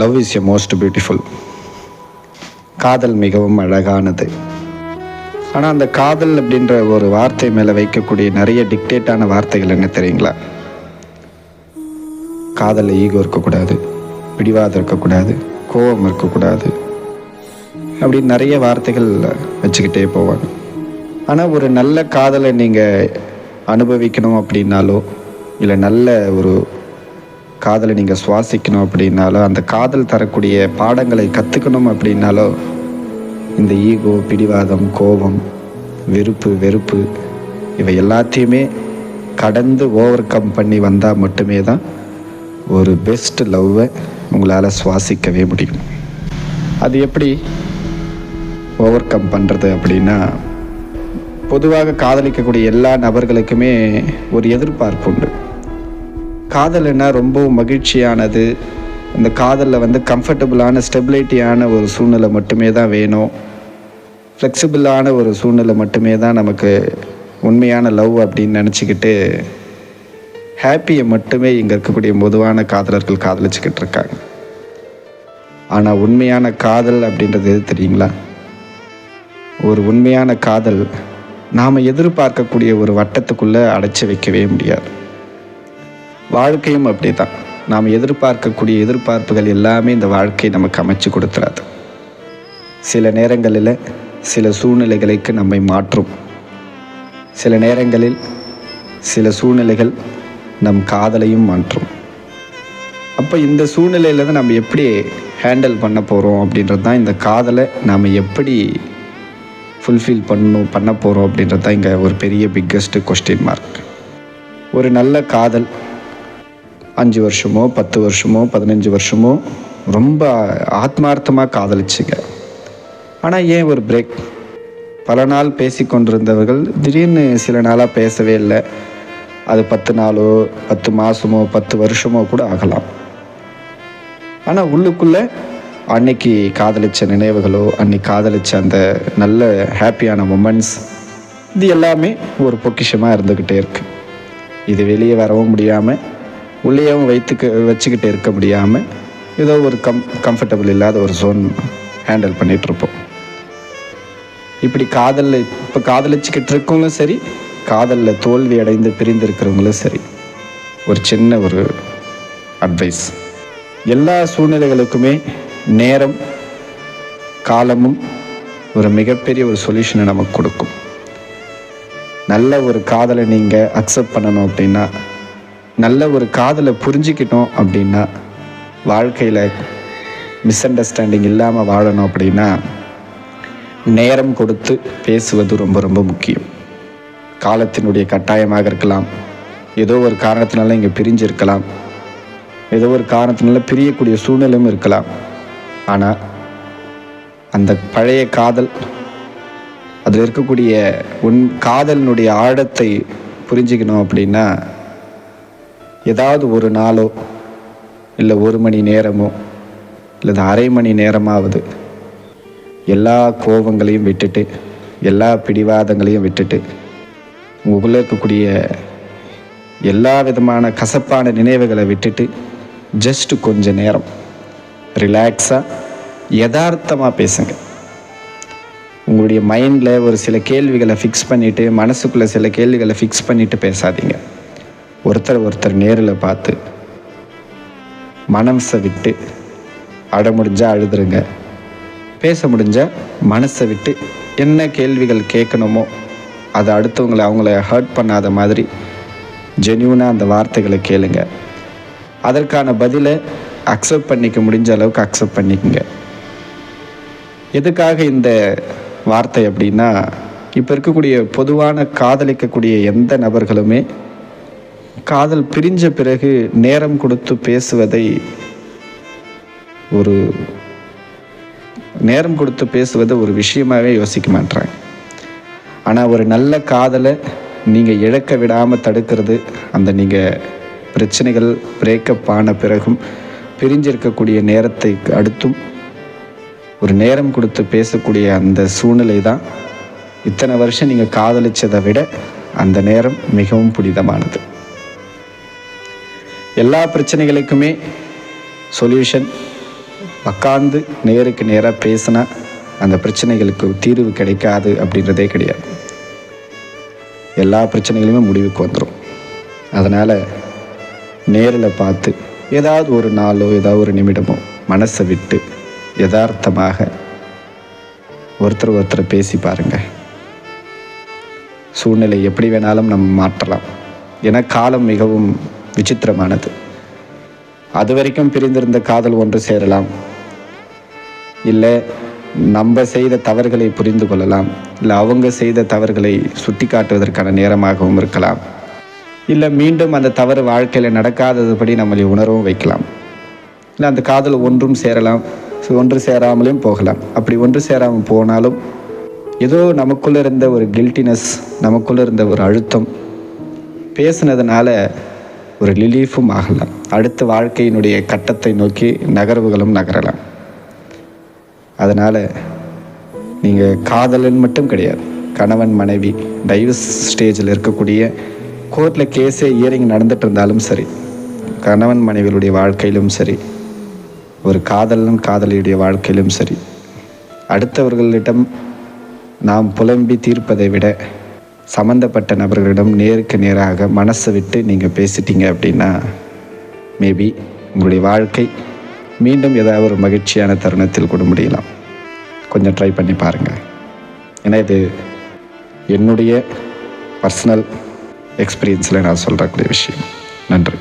Love is a most beautiful காதல் மிகவும் அழகானது. ஆனால் அந்த காதல் அப்படின்ற ஒரு வார்த்தை மேலே வைக்கக்கூடிய நிறைய டிக்டேட்டான வார்த்தைகள் என்ன தெரியுங்களா? காதலில் ஈகோ இருக்கக்கூடாது பிடிவாதம் இருக்கக்கூடாது கோபம் இருக்கக்கூடாது அப்படின்னு நிறைய வார்த்தைகள் வச்சுக்கிட்டே போவாங்க. ஆனால் ஒரு நல்ல காதலை நீங்கள் அனுபவிக்கணும் அப்படின்னாலோ இல்லை நல்ல ஒரு காதலை நீங்கள் சுவாசிக்கணும் அப்படின்னாலோ அந்த காதல் தரக்கூடிய பாடங்களை கற்றுக்கணும் அப்படின்னாலோ இந்த ஈகோ பிடிவாதம் கோபம் வெறுப்பு வெறுப்பு இவை எல்லாத்தையுமே கடந்து ஓவர் கம் பண்ணி வந்தால் மட்டுமே தான் ஒரு பெஸ்ட் லவ்வை உங்களால் சுவாசிக்கவே முடியும். அது எப்படி ஓவர் கம் பண்ணுறது அப்படின்னா பொதுவாக காதலிக்கக்கூடிய எல்லா நபர்களுக்குமே ஒரு எதிர்பார்ப்பு உண்டு. காதல்னா ரொம்பவும் மகிழ்ச்சியானது. இந்த காதலில் வந்து கம்ஃபர்டபுளான ஸ்டெபிலிட்டியான ஒரு சூழ்நிலை மட்டுமே தான் வேணும். ஃப்ளெக்சிபிளான ஒரு சூழ்நிலை மட்டுமே தான் நமக்கு உண்மையான லவ் அப்படின்னு நினச்சிக்கிட்டு ஹாப்பியை மட்டுமே இங்கே இருக்கக்கூடிய பொதுவான காதலர்கள் காதலிச்சுக்கிட்டு இருக்காங்க. ஆனால் உண்மையான காதல் அப்படின்றது எது தெரியுங்களா? ஒரு உண்மையான காதல் நாம் எதிர்பார்க்கக்கூடிய ஒரு வட்டத்துக்குள்ளே அடைச்சி வைக்கவே முடியாது. வாழ்க்கையும் அப்படி தான் நாம் எதிர்பார்க்கக்கூடிய எதிர்பார்ப்புகள் எல்லாமே இந்த வாழ்க்கை நமக்கு அமைச்சு கொடுத்துறாது சில நேரங்களில் சில சூழ்நிலைகளுக்கு நம்மை மாற்றும். சில நேரங்களில் சில சூழ்நிலைகள் நம் காதலையும் மாற்றும். அப்போ இந்த சூழ்நிலையில் தான் நம்ம எப்படி ஹேண்டில் பண்ண போகிறோம் அப்படின்றது தான் இந்த காதலை நாம் எப்படி ஃபுல்ஃபில் பண்ணணும் பண்ண போகிறோம் அப்படின்றது தான் இங்கே ஒரு பெரிய பிக்கஸ்ட்டு கொஸ்டின் மார்க் ஒரு நல்ல காதல் அஞ்சு வருஷமோ பத்து வருஷமோ பதினஞ்சு வருஷமோ ரொம்ப ஆத்மார்த்தமாக காதலிச்சுங்க. ஆனால் ஏன் ஒரு பிரேக் பல நாள் பேசி கொண்டிருந்தவர்கள் திடீர்னு சில நாளாக பேசவே இல்லை. அது பத்து நாளோ பத்து மாதமோ பத்து வருஷமோ கூட ஆகலாம். ஆனால் உள்ளுக்குள்ளே அன்னைக்கு காதலிச்ச நினைவுகளோ அன்னைக்கு காதலிச்ச அந்த நல்ல ஹாப்பியான மூமெண்ட்ஸ் இது எல்லாமே ஒரு பொக்கிஷமாக இருந்துக்கிட்டே இருக்குது இது வெளியே வரவும் முடியாமல் உள்ளேயும் வைத்துக்க வச்சுக்கிட்டு இருக்க முடியாமல் ஏதோ ஒரு கம் கம்ஃபர்டபுள் இல்லாத ஒரு ஜோன் ஹேண்டில் பண்ணிகிட்ருப்போம் இப்படி காதலில் இப்போ காதலிச்சுக்கிட்டு இருக்கவங்களும் சரி காதலில் தோல்வி அடைந்து பிரிந்திருக்கிறவங்களும் சரி ஒரு சின்ன ஒரு அட்வைஸ் எல்லா சூழ்நிலைகளுக்குமே நேரம் காலமும் ஒரு மிகப்பெரிய ஒரு சொல்யூஷனை நமக்கு கொடுக்கும். நல்ல ஒரு காதலை நீங்கள் அக்செப்ட் பண்ணணும் அப்படின்னா நல்ல ஒரு காதலை புரிஞ்சிக்கிட்டோம் அப்படின்னா வாழ்க்கையில் மிஸ் அண்டர்ஸ்டாண்டிங் இல்லாமல் வாழணும் அப்படின்னா நேரம் கொடுத்து பேசுவது ரொம்ப ரொம்ப முக்கியம். காலத்தினுடைய கட்டாயமாக இருக்கலாம். ஏதோ ஒரு காரணத்தினால இங்கே பிரிஞ்சிருக்கலாம். ஏதோ ஒரு காரணத்தினால பிரியக்கூடிய சூழ்நிலையும் இருக்கலாம். ஆனால் அந்த பழைய காதல் அதில் இருக்கக்கூடிய உன் காதலினுடைய ஆழத்தை புரிஞ்சுக்கணும் அப்படின்னா ஏதாவது ஒரு நாளோ இல்லை ஒரு மணி நேரமோ இல்லை அரை மணி நேரமாவது எல்லா கோபங்களையும் விட்டுட்டு எல்லா பிடிவாதங்களையும் விட்டுட்டு உங்களுக்குள்ளே இருக்கக்கூடிய எல்லா விதமான கசப்பான நினைவுகளை விட்டுட்டு ஜஸ்ட் கொஞ்ச நேரம் ரிலாக்ஸாக யதார்த்தமாக பேசுங்க. உங்களுடைய மைண்டில் ஒரு சில கேள்விகளை ஃபிக்ஸ் பண்ணிவிட்டு மனசுக்குள்ளே சில கேள்விகளை ஃபிக்ஸ் பண்ணிவிட்டு பேசாதீங்க. ஒருத்தர் ஒருத்தர் நேரில் பார்த்து மனசை விட்டு அட முடிஞ்சால் அழுதுருங்க. பேச முடிஞ்சால் மனசை விட்டு என்ன கேள்விகள் கேட்கணுமோ அதை அடுத்தவங்களை அவங்கள ஹர்ட் பண்ணாத மாதிரி ஜென்யூனாக அந்த வார்த்தைகளை கேளுங்க. அதற்கான பதிலை அக்செப்ட் பண்ணிக்க முடிஞ்ச அளவுக்கு அக்செப்ட் பண்ணிக்கங்க. எதுக்காக இந்த வார்த்தை அப்படின்னா இப்போ இருக்கக்கூடிய பொதுவான காதலிக்கக்கூடிய எந்த நபர்களுமே காதல் பிரிஞ்ச பிறகு நேரம் கொடுத்து பேசுவதை ஒரு நேரம் கொடுத்து பேசுவதை ஒரு விஷயமாகவே யோசிக்க மாட்டாங்க ஆனால் ஒரு நல்ல காதலை நீங்கள் இழக்க விடாமல் தடுக்கிறது அந்த நீங்கள் பிரச்சனைகள் பிரேக்கப் ஆன பிறகும் பிரிஞ்சிருக்கக்கூடிய நேரத்தை அடுத்தும் ஒரு நேரம் கொடுத்து பேசக்கூடிய அந்த சூழ்நிலை தான். இத்தனை வருஷம் நீங்கள் காதலிச்சதை விட அந்த நேரம் மிகவும் புனிதமானது. எல்லா பிரச்சனைகளுக்குமே சொல்யூஷன் உக்காந்து நேருக்கு நேராக பேசினா அந்த பிரச்சனைகளுக்கு தீர்வு கிடைக்காது அப்படின்றதே கிடையாது. எல்லா பிரச்சனைகளுமே முடிவுக்கு வந்துடும் அதனால் நேரில் பார்த்து ஏதாவது ஒரு நாளோ ஏதாவது ஒரு நிமிடமோ மனசை விட்டு யதார்த்தமாக ஒருத்தர் ஒருத்தர் பேசி பாருங்கள் சூழ்நிலை எப்படி வேணாலும் நம்ம மாற்றலாம். ஏன்னா காலம் மிகவும் விசித்திரமானது. அது வரைக்கும் பிரிந்திருந்த காதல் ஒன்று சேரலாம். இல்லை நம்ம செய்த தவறுகளை புரிந்து கொள்ளலாம். இல்லை அவங்க செய்த தவறுகளை சுட்டி காட்டுவதற்கான நேரமாகவும் இருக்கலாம். இல்லை மீண்டும் அந்த தவறு வாழ்க்கையில் நடக்காததுபடி நம்மளை உணரவும் வைக்கலாம். இல்லை அந்த காதல் ஒன்றும் சேரலாம். ஒன்று சேராமலையும் போகலாம். அப்படி ஒன்று சேராமல் போனாலும் ஏதோ நமக்குள்ளே இருந்த ஒரு கில்ட்டினஸ் நமக்குள்ளே இருந்த ஒரு அழுத்தம் பேசுனதுனால ஒரு ரிலீஃபும் ஆகலாம் அடுத்த வாழ்க்கையினுடைய கட்டத்தை நோக்கி நகர்வுகளும் நகரலாம். அதனால் நீங்கள் காதலன் மட்டும் கிடையாது. கணவன் மனைவி டைவர்ஸ் ஸ்டேஜில் இருக்கக்கூடிய கோர்ட்டில் கேஸே இயரிங் நடந்துட்டு இருந்தாலும் சரி கணவன் மனைவிகளுடைய வாழ்க்கையிலும் சரி ஒரு காதலன் காதலியுடைய வாழ்க்கையிலும் சரி அடுத்தவர்களிடம் நாம் புலம்பி தீர்ப்பதை விட சம்மந்தப்பட்ட நபர்களிடம் நேருக்கு நேராக மனசை விட்டு நீங்கள் பேசிட்டீங்க அப்படின்னா மேபி உங்களுடைய வாழ்க்கை மீண்டும் ஏதாவது ஒரு மகிழ்ச்சியான தருணத்தில் கூட முடியலாம். கொஞ்சம் ட்ரை பண்ணி பாருங்கள் ஏன்னா இது என்னுடைய பர்சனல் எக்ஸ்பீரியன்ஸில் நான் சொல்கிறக்கூடிய விஷயம். நன்றி.